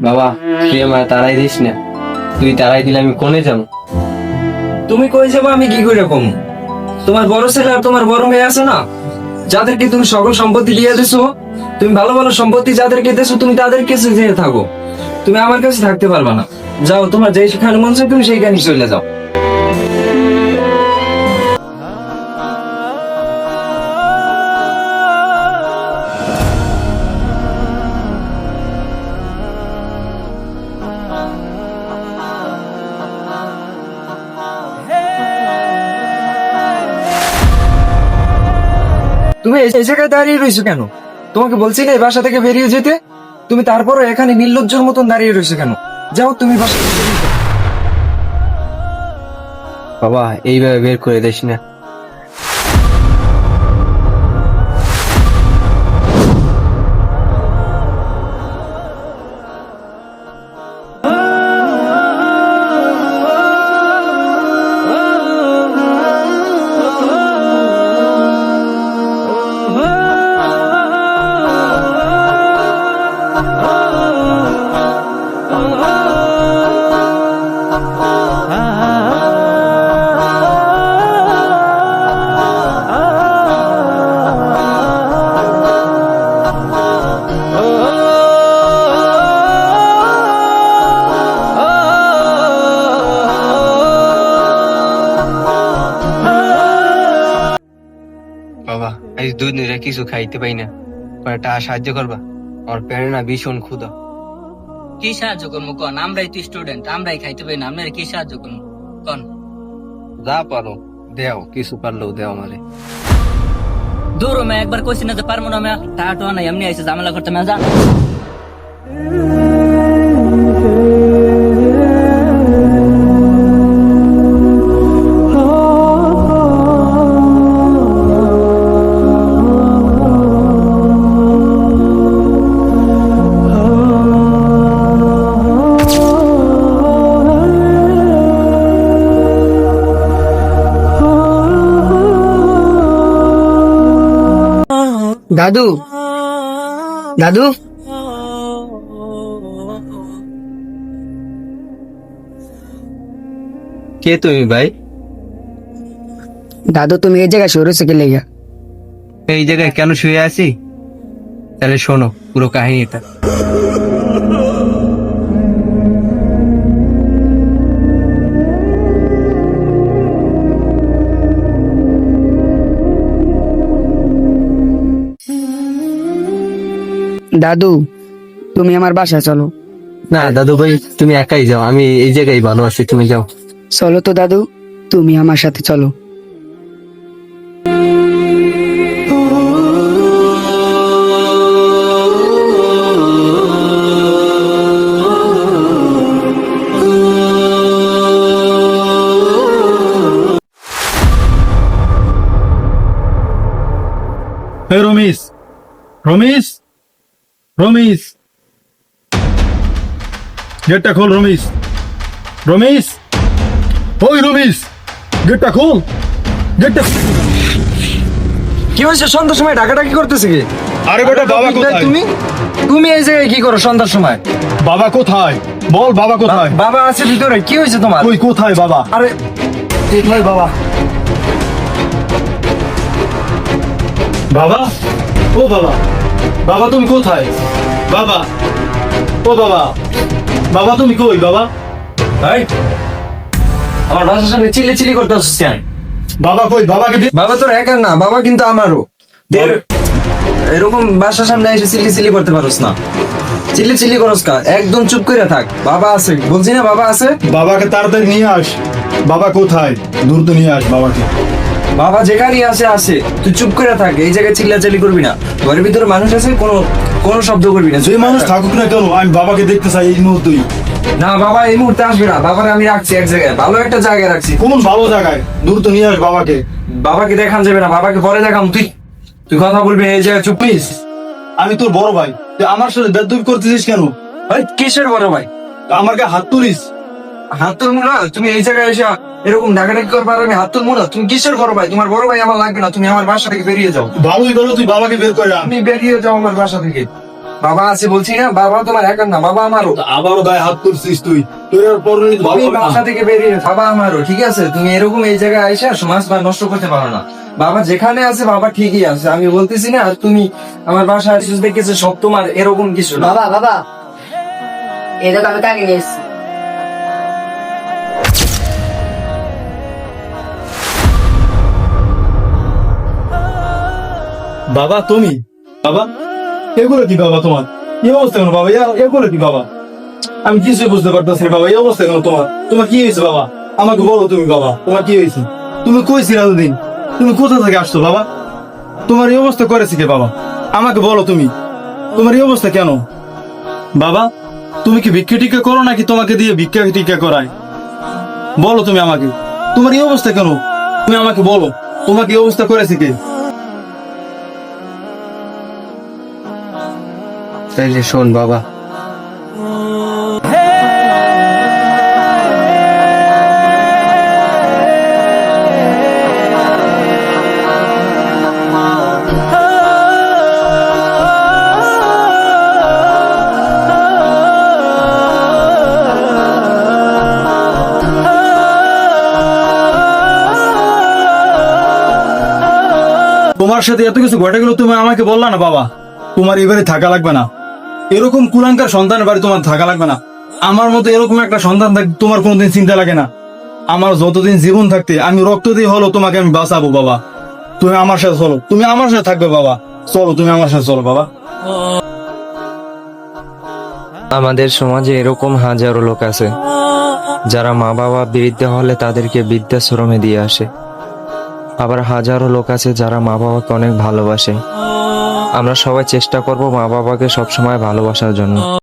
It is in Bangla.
বাবা, তুই আমার তারাই দিস না। তুই তারাই দিলে আমি কোনে যাব? তুমি কই যাব, আমি কি করে কম? তোমার বড় ছেলে আর তোমার বড় মেয়ে আছে না? যাদেরকে তুমি সকল সম্পত্তি দিয়ে দিছো, তুমি ভালো ভালো সম্পত্তি যাদেরকে দিছো, তুমি তাদের কাছে যেয়ে থাকো। তুমি আমার কাছে থাকতে পারবা না। যাও, তোমার যেই সেখানে মন চাই তুমি সেইখানে চলে যাও। তুমি এই জায়গায় দাঁড়িয়ে রয়েছো কেন? তোমাকে বলছি না এই বাসা থেকে বেরিয়ে যেতে? তুমি তারপরও এখানে নির্লজ্জর মতন দাঁড়িয়ে রয়েছো কেন? যাও, তুমি বাসা। বাবা, এইভাবে বের করে দিস না। দুই দিন কিছু খাইতে পাই না। কয়েকটা সাহায্য করবা। ওর প্রেরণা না ভীষণ ক্ষুধা। কি সাহায্য করব কন আমরাই তুই স্টুডেন্ট আমরাই খাইতে পাই না। আমরা কি সাহায্য করব কন। যা পারো দেও কিছু পারলেও দেও আমারে। দূর মে একবার কইছি না যে পারব না আমি টাটো নাই এমনি আইসে ঝামেলা করতে জান দাদু। দাদু। কে তুমি ভাই? দাদু তুমি এই জায়গায় সরে থেকে লেগে? এই জায়গায় কেন শুয়ে আছি? তাহলে শোনো পুরো কাহিনীটা। দাদু তুমি আমার বাসায় চলো। না দাদু ভাই তুমি একাই যাও। আমি এই জায়গায় ভালো আছি তুমি যাও। চলো তো দাদু তুমি আমার সাথে চলো। রমেশ রমেশ। রমেশ। গেটটা খোল রমেশ। রমেশ। ওই রমেশ গেটটা খোল। গেটটা কি হয়েছে? সন্ধ্যার সময় ডাকাডাকি করতেছে কি? আরে বেটা বাবা কোথায়? তুমি? তুমি এই জায়গায় কি করো সন্ধ্যার সময়? বাবা কোথায়? বল বাবা কোথায়? বাবা আছে ভিতরে কি হয়েছে তোমার? কই কোথায় বাবা? আরে কোথায় বাবা। বাবা? ও বাবা। বাবা তুমি কোথায়? বাবা। ও বাবা বাবা তুমি কই বাবা? এই, আমার বাসার সামনে চিল্লি চিল্লি করতে আসছিস কেন? বাবা কই বাবাকে বাবা তোর একার না বাবা কিন্তু আমারও। দের- এরকম বাসার সামনে এসে চিল্লি চিল্লি করতে পারোস না। চিল্লি চিল্লি করস কা? একদম চুপ করে থাক। বাবা আছে। বলছি না বাবা আছে? বাবাকে তাড়াতাড়ি নিয়ে আস। বাবা কোথায়? দ্রুত নিয়ে আস বাবাকে। বাবা যেখানেই আছে আছে। তুই চুপ করে থাক এই জায়গায় চিল্লাচিল্লি করবি না। ঘরের ভিতরে মানুষ আছে কোনো কোনো শব্দ করবি না। যে মানুষ থাকুক না কেন আমি বাবাকে দেখতে চাই এই মুহূর্তেই। না বাবা এই মুহূর্তে আসবে না। বাবার আমি রাখছি এক জায়গায়। ভালো একটা জায়গায় রাখছি। কোন ভালো জায়গায়? দ্রুত নিয়ে আস বাবাকে। বাবাকে দেখান যাবে না। বাবাকে পরে দেখাম। তুই তুই কথা বলবি এই জায়গায় চুপ প্লিজ। আমি তোর বড় ভাই। তুই আমার সাথে বেদবি করতেছিস কেন? ওই কিসের বড় ভাই? আমাকে হাত তুলিস। হাত তুলবো না? তুমি এই জায়গায় এসে এরকম ডাকাডাকি করবার আমি হাত তুলবো না। তুমি কিসের বড় ভাই? তোমার বড় ভাই আমার লাগবে না। তুমি আমার বাসা থেকে বেরিয়ে যাও। ভালোই ভালো তুই বাবাকে বের করে আন। তুমি বেরিয়ে যাও আমার বাসা থেকে। বাবা আছে বলছি না বাবা তোমার একার না বাবা আমারও। আবারও গায়ে হাত তুলছিস তুই। তোর আর পরনে ভালো। বাসা থেকে বেরিয়ে বাবা আমারও ঠিক আছে? তুমি এরকম এই জায়গায় আইসা সমাজ বা নষ্ট করতে পারো না। বাবা যেখানে আছে বাবা ঠিকই আছে। আমি বলতেছি না আর তুমি আমার বাসায় দেখেছ সব তোমার এরকম কিছু না। বাবা বাবা। দেখো আমি কাকে নিয়ে বাবা, তুমি? বাবা? এগুলো কি বাবা তোমার? এই অবস্থা কেন বাবা? এগুলো কি বাবা? আমি কিছুই বুঝতে পারতেছি বাবা, এই অবস্থা কেন তোমার? তোমার কি হয়েছে বাবা? আমাকে বলো তুমি বাবা, তোমার কি হয়েছে? তুমি কইছিল এতদিন? তুমি কোথা থেকে আসছো বাবা? তোমার এই অবস্থা করেছে কে বাবা? আমাকে বলো তুমি। তোমার এই অবস্থা কেন? বাবা, তুমি কি ভিক্ষা টিক্ষা করো নাকি তোমাকে দিয়ে ভিক্ষা টিক্ষা করায়? বলো তুমি আমাকে। তোমার এই অবস্থা কেন? তুমি আমাকে বলো। তোমাকে এই অবস্থা করেছে কে? তাইলে শোন বাবা। তোমার সাথে এত কিছু ঘটে গেল তুমি আমাকে বললা না বাবা। তোমার এবারে থাকা লাগবে না। এরকম কুলাঙ্কার সন্তানের বাড়ি তোমার থাকা লাগবে না। আমার মতো এরকম একটা সন্তান থাক তোমার কোনোদিন চিন্তা লাগে না। আমার যতদিন জীবন থাকতে আমি রক্ত দিয়ে হলো, তোমাকে আমি বাঁচাবো বাবা। তুমি আমার সাথে চলো। তুমি আমার সাথে থাকবে বাবা। চলো, তুমি আমার সাথে চলো বাবা। আমাদের সমাজে এরকম হাজারো লোক আছে, যারা মা বাবা বিরুদ্ধে হলে তাদেরকে বৃদ্ধাশ্রমে দিয়ে আসে। আবার হাজারো লোক আছে যারা মা বাবাকে অনেক ভালোবাসে। আমরা সবাই চেষ্টা করব মা বাবাকে সবসময় ভালোবাসার জন্য।